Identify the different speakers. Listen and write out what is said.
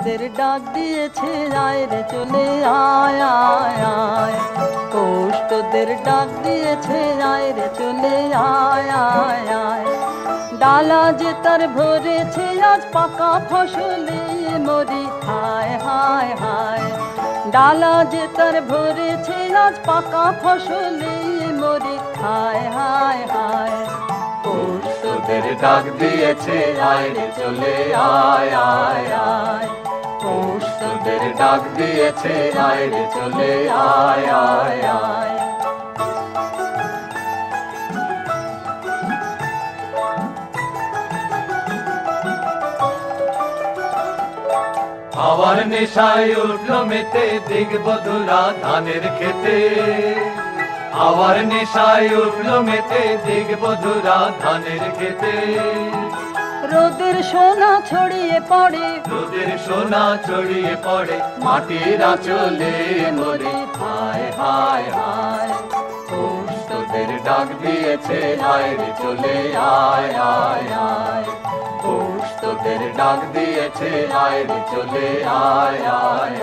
Speaker 1: তোদের ডাক দিয়েছে, আয় রে চলে আয় আয় আয়। কোষ তোদের ডাক দিয়েছে, আয় রে চলে আয় আয় আয়। ডালা যে তার ভরেছে, আজ পাকা ফসলে মরি, হায় হায় হায়। ডালা যে তার ভরেছে, আজ পাকা ফসলে মরি, হায় হায় হায়।
Speaker 2: তোদের ডাক দিয়েছে, আয় চলে আয় আয় আয়। তোদের ডাক দিয়েছে, আয় চলে, আয় আয় আয়। আবার নেশায় উঠল মেতে, দিগ বধুরা ধানের খেতে। আবার নেশায় উঠল মেতে, দিগ বধুরা ধানের খেতে।
Speaker 1: রোদের সোনা ছড়িয়ে পড়ে।
Speaker 2: রোদের সোনা ছড়িয়ে পড়ে, মাটির আঁচলে মরে হায় হায় হায় তোদের ডাক দিয়েছে আয় রে চলে আয় আয় আয়। তোদের ডাক দিয়েছে আয় রে চলে আয় আয়